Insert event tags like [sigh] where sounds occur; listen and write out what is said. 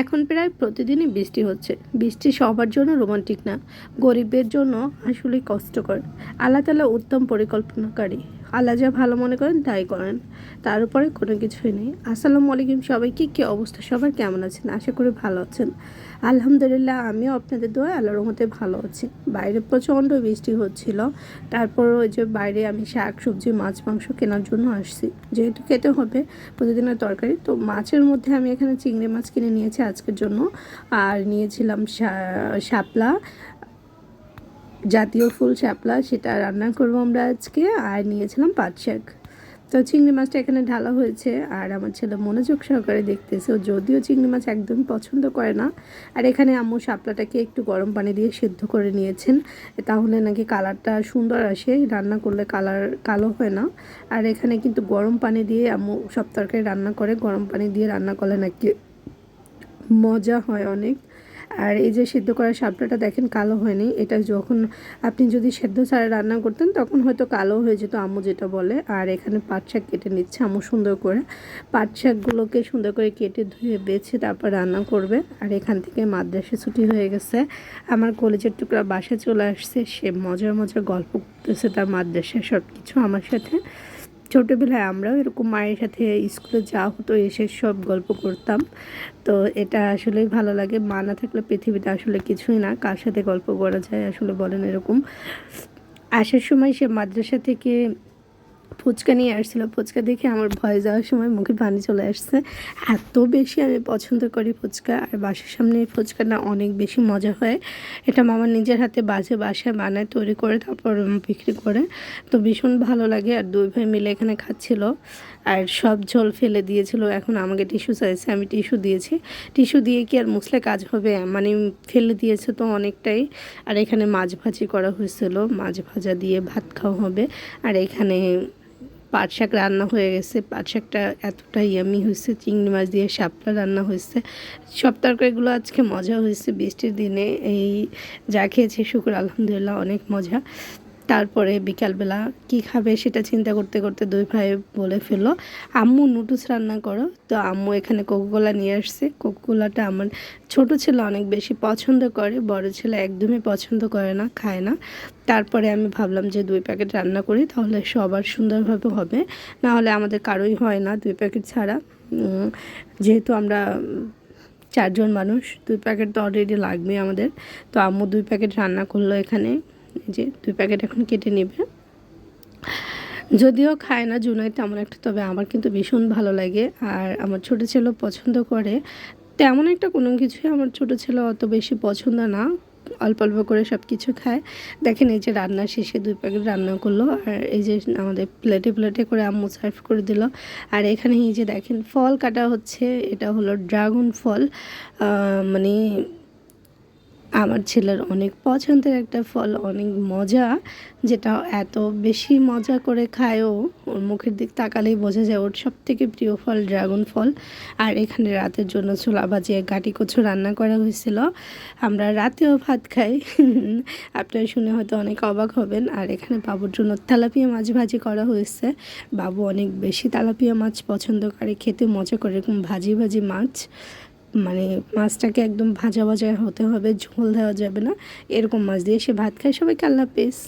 এখন প্রায় প্রতিদিনই বৃষ্টি হচ্ছে। বৃষ্টি সবার জন্য রোমান্টিক না গরিবের জন্য আসলে কষ্টকর। আল্লাহ তালা উত্তম পরিকল্পনাকারী। আল্লাহ যা ভালো মনে করেন তাই করেন। তার উপরে কোনো কিছুই নেই। আসসালামু আলাইকুম সবাইকে, কী অবস্থা? সবার কেমন আছেন? আশা করি ভালো আছেন। আলহামদুলিল্লাহ, আমিও আপনাদের দোয়া আল্লাহর রহমতে ভালো আছি। বাইরে প্রচণ্ড বৃষ্টি হচ্ছিল। তারপর ওই যে বাইরে আমি শাক, সবজি, মাছ, মাংস কেনার জন্য আসছি। যেহেতু খেতে হবে, প্রতিদিনের তরকারি। তো মাছের মধ্যে আমি এখানে চিংড়ি মাছ কিনে নিয়েছি আজকের জন্য। আর নিয়েছিলাম শাপলা জাতীয় ফুল শাপলা, সেটা রান্না করব আমরা আজকে। আর নিয়েছিলাম পাট শাক। তো চিংড়ি মাছটা এখানে ঢালা হয়েছে, আর আমার ছেলে মনোযোগ সহকারে দেখতেছে। যদিও চিংড়ি মাছ একদম পছন্দ করে না, আর এখানে আম্মু শাপলাটাকে একটু গরম পানি দিয়ে সেদ্ধ করে নিয়েছেন। তাহলে নাকি কালারটা সুন্দর আসে, রান্না করলে কালার কালো হয় না। আর এখানে কিন্তু গরম পানি দিয়ে আম্মু সব তরকারি রান্না করে, গরম পানি দিয়ে রান্না করলে নাকি মজা হয় অনেক। আর এই যে সিদ্ধ করা শাপলাটা দেখেন কালো হয়নি, এটা যখন আপনি যদি সেদ্ধ ছাড়া রান্না করতেন তখন হয়তো কালো হয়ে যেত আম্মু যেটা বলে। আর এখানে পাট শাক কেটে নিচ্ছে আম্মু সুন্দর করে। পাট শাকগুলোকে সুন্দর করে কেটে ধুয়ে বেছে তারপর রান্না করবে। আর এখান থেকে মাদ্রাসা ছুটি হয়ে গেছে। আমার কলেজের টুকরা বাসায় চলে আসছে। সে মজার মজার গল্প করতেছে তার মাদ্রাসায় সব কিছু আমার সাথে। ছোটোবেলায় আমরাও এরকম মায়ের সাথে স্কুলে যাওয়া হতো, এসে সব গল্প করতাম। তো এটা আসলেই ভালো লাগে। মা না থাকলে পৃথিবীতে আসলে কিছুই না। কার সাথে গল্প করা যায় আসলে বলেন এরকম। আসার সময় সে মাদ্রাসা থেকে ফুচকা নিয়ে আসছিল। ফুচকা দেখে আমার ভয় যাওয়ার সময় মুখে পানি চলে আসছে। এত বেশি আমি পছন্দ করি ফুচকা, আর বাসার সামনে এই ফুচকাটা অনেক বেশি মজা হয়। এটা মামার নিজের হাতে বাজে বাসায় বানায়, তৈরি করে, তারপর বিক্রি করে। তো ভীষণ ভালো লাগে, আর দুই ভাই মিলে এখানে খাচ্ছিল। আর সব ঝোল ফেলে দিয়েছিল, এখন আমাকে টিস্যু চাইছে, আমি টিস্যু দিয়েছি। টিস্যু দিয়ে কি আর মুসলে কাজ হবে? মানে ফেলে দিয়েছে তো অনেকটাই। আর এখানে মাছ ভাজি করা হয়েছিল, মাছ ভাজা দিয়ে ভাত খাওয়া হবে। আর এখানে পাট শাক রান্না হয়ে গেছে। পাট শাকটা এতটা ইয়ামি হয়েছে, চিংড়ি মাছ দিয়ে শাপলা রান্না হয়েছে। সব তরকারিগুলো আজকে মজা হয়েছে, বৃষ্টির দিনে এই যা খেয়েছে, শুক্র, আলহামদুলিল্লাহ, অনেক মজা। তারপরে বিকালবেলা কি খাবে সেটা চিন্তা করতে করতে দুই ভাই বলে ফেলল, আম্মু নুডলস রান্না করো। তো আম্মু এখানে কোকোকোলা নিয়ে আসছে। কোকোকোলাটা আমার ছোট ছেলে অনেক বেশি পছন্দ করে, বড় ছেলে একদমই পছন্দ করে না, খায় না। তারপরে আমি ভাবলাম যে দুই প্যাকেট রান্না করি, তাহলে সবার সুন্দরভাবে হবে। না হলে আমাদের কারোই হয় না দুই প্যাকেট ছাড়া। যেহেতু আমরা চারজন মানুষ, দুই প্যাকেট তো অলরেডি লাগবে আমাদের। তো আম্মু দুই প্যাকেট রান্না করল এখানে। যে দুই প্যাকেট এখন কেটে নেবে। যদিও খায় না জুনাই তেমন একটা, তবে আমার কিন্তু ভীষণ ভালো লাগে। আর আমার ছোটো ছেলেও পছন্দ করে। তেমন একটা কোনো কিছুই আমার ছোটো ছেলে অত বেশি পছন্দ না। অল্প অল্প করে সব কিছু খায়। দেখেন এই যে রান্না শেষে দুই প্যাকেট রান্না করল, আর এই যে আমাদের প্লেটে প্লেটে করে আম্মু সার্ভ করে দিল। আর এখানে এই যে দেখেন ফল কাটা হচ্ছে, এটা হলো ড্রাগন ফল। মানে আমার ছেলের অনেক পছন্দের একটা ফল, অনেক মজা, যেটা এত বেশি মজা করে খায়ও, ওর মুখের দিক তাকালেই বোঝা যায় ওর সব থেকে প্রিয় ফল ড্রাগন ফল। আর এখানে রাতের জন্য ছোলা বাজিয়ে গাটি কচু রান্না করা হয়েছিল। আমরা রাতেও ভাত খাই। [laughs] আপনারা শুনে হয়তো অনেক অবাক হবেন। আর এখানে বাবুর জন্য তেলাপিয়া মাছ ভাজি করা হয়েছে। বাবু অনেক বেশি তেলাপিয়া মাছ পছন্দ করে, খেতে মজা করে এরকম ভাজি ভাজি মাছ। মানে মাছটাকে একদম ভাজা ভাজা হতে হবে, ঝোল দেওয়া যাবে না। এরকম মাছ দিয়ে সে ভাত খায়, সবাইকে আল্লাহ হাফেজ।